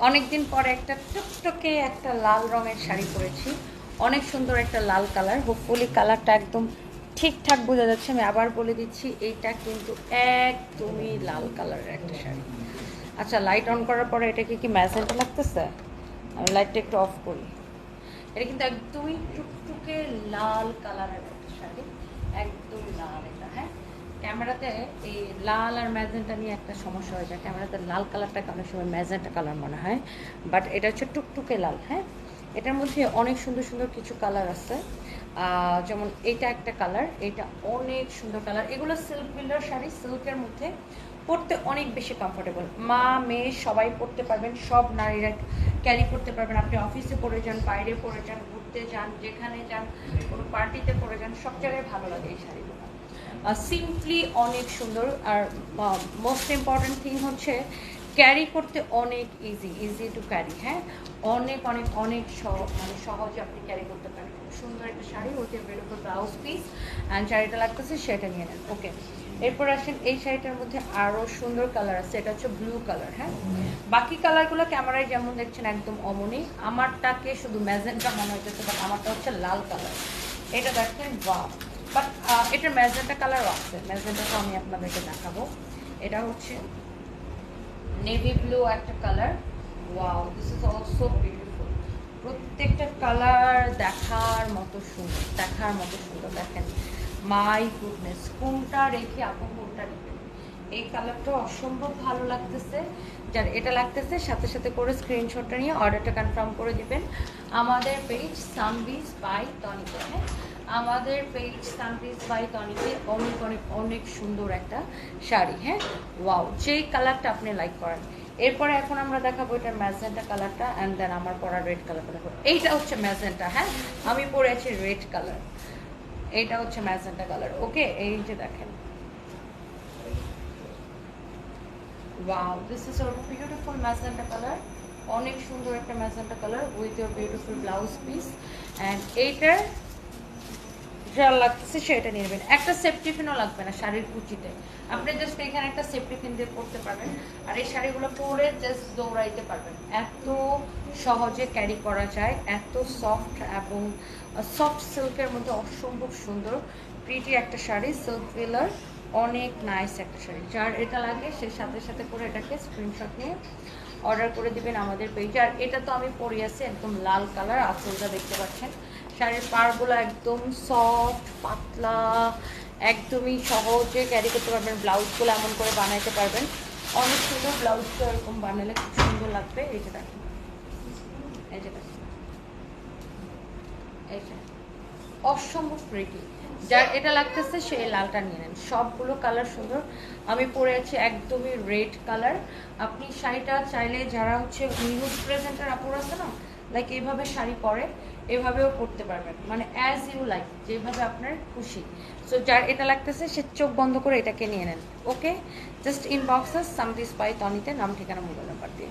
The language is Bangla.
অনেকদিন পরে একটা টুকটুকে একটা লাল রঙের শাড়ি পরেছি। অনেক সুন্দর একটা লাল কালার। হোপফুলি কালারটা একদম ঠিকঠাক বোঝা যাচ্ছে। আমি আবার বলে দিচ্ছি, এইটা কিন্তু একদমই লাল কালারের একটা শাড়ি। আচ্ছা লাইট অন করার পরে এটা কি কি ম্যাজেন্টা লাগতেছে? আমি লাইটটা একটু অফ করি। এটা কিন্তু একদমই টুকটুকে লাল কালারের একটা শাড়ি। একদম লাল এটা হ্যাঁ? ক্যামেরাতে এই লাল আর ম্যাজেন্টা নিয়ে একটা সমস্যা হয়ে যায়। ক্যামেরাতে লাল কালারটা অনেক সময় ম্যাজেন্টা কালার মনে হয়। বাট এটা হচ্ছে টুকটুকে লাল হ্যাঁ? এটার মধ্যে অনেক সুন্দর সুন্দর কিছু কালার আছে। যেমন এটা একটা কালার এটা অনেক সুন্দর কালার। এগুলো সিল্ক বিল্ডার শাড়ি, সিল্কের মধ্যে পরতে অনেক বেশি কমফোর্টেবল মা, মেয়ে সবাই পরতে পারবেন, সব নারীরা ক্যারি করতে পারবেন। আপনি অফিসে পরে যান, বাইরে পরে যান, ঘুরতে যান, যেখানে যান, কোনো পার্টিতে পরে যান, সব জায়গায় ভালো লাগে এই শাড়িগুলো। সিম্পলি অনেক সুন্দর। আর মোস্ট ইম্পর্ট্যান্ট থিং হচ্ছে ক্যারি করতে অনেক ইজি ইজি টু ক্যারি হ্যাঁ? অনেক অনেক অনেক মানে সহজে আপনি ক্যারি করতে পারেন। সুন্দর একটা শাড়ি ওতে বেরোতো ব্লাউজ পিস অ্যান্ড শাড়িটা লাগতেছে সেটা নিয়ে নেন ওকে এরপর আসেন এই শাড়িটার মধ্যে আরও সুন্দর কালার আছে, এটা হচ্ছে ব্লু কালার হ্যাঁ? বাকি কালারগুলো ক্যামেরায় যেমন দেখছেন একদম অমনই আমারটাকে শুধু ম্যাজেন্টা মনে হইতেছে বাট আমারটা হচ্ছে লাল কালার এটা দেখেন বা বাট এটার ম্যাজেন্টা কালারও আছে, ম্যাজেন্টাটা আমি আপনাদেরকে দেখাবো। এটা হচ্ছে নেভি ব্লু একটা colour wow this is also beautiful প্রত্যেকটা কালার দেখার মতো সুন্দর, দেখার মতো সুন্দর, দেখেন। মাই গুডনেস, কোনটা রেখে আপু কোনটা নেবেন এই কালারটা অসম্ভব ভালো লাগতেছে। যার এটা লাগতেছে, সাথে সাথে করে স্ক্রিনশটটা নিয়ে অর্ডারটা কনফার্ম করে দিবেন। আমাদের পেজ সানবিজ বাই টনিকে হ্যাঁ? আমাদের পেজ সানবিজ বাই টনিকে অনেক অনেক অনেক সুন্দর একটা শাড়ি। হ্যাঁ? ওয়াও যেই কালারটা আপনি লাইক করেন। এরপরে এখন আমরা দেখাবো এটার ম্যাজেন্টা কালারটা অ্যান্ড দেন আমার পরা রেড কালারটা দেখো এইটা হচ্ছে ম্যাজেন্টা হ্যাঁ? আমি পরে আছি রেড কালার এইটা হচ্ছে ম্যাজেন্টা কালার। ওকে, এই যে দেখেন। Wow this is a beautiful magenta colour. অনেক সুন্দর একটা magenta colour with your beautiful blouse piece and এইটার যা লাগতেছে সেটা নেবেন। একটা সেফটি পিনও লাগবে না শাড়ির কুচিতে। আপনি জাস্ট এখানে একটা সেফটি পিন দিয়ে পরতে পারবেন। আর এই শাড়িগুলো পরে জাস্ট দৌড়াইতে পারবেন। এত সহজে ক্যারি করা যায়, এত সফট এবং সফট সিল্কের মধ্যে অসম্ভব সুন্দর প্রিটি একটা শাড়ি সিল্ক টেলার অনেক নাইস একটা শাড়ি। যার এটা লাগে, সে সাথে সাথে করে এটাকে স্ক্রিনশট নিয়ে অর্ডার করে দিবেন আমাদের পেজে আর এটা তো আমি পরে আছি, একদম লাল কালার আসলটা দেখতে পাচ্ছেন। শাড়ির পাড়গুলো একদম সফট পাতলা, একদমই সহজে ক্যারি করতে পারবেন। ব্লাউজগুলো এমন করে বানাইতে পারবেন। অনেক সুন্দর ব্লাউজটা এরকম বানালে খুব সুন্দর লাগবে। এই যে দেখেন। এই যে দেখেন। এই যে। অসম্ভব প্রিটি যার এটা লাগতেছে, সে এই লালটা নিয়ে নেন। সবগুলো কালার সুন্দর। আমি পরে আছি একদমই রেড কালার আপনি শাড়িটা চাইলে যারা হচ্ছে নিউজ প্রেজেন্টার আপুর আছে না লাইক এইভাবে শাড়ি পরে এভাবেও করতে পারবেন। মানে অ্যাজ ইউ লাইক যেভাবে আপনার খুশি। সো যার এটা লাগতেছে, সে চোখ বন্ধ করে এটাকে নিয়ে নেন। ওকে জাস্ট ইনবক্সেস সামথিস পাই তনিতে নাম, ঠিকানা মোবাইল নাম্বার দিয়ে।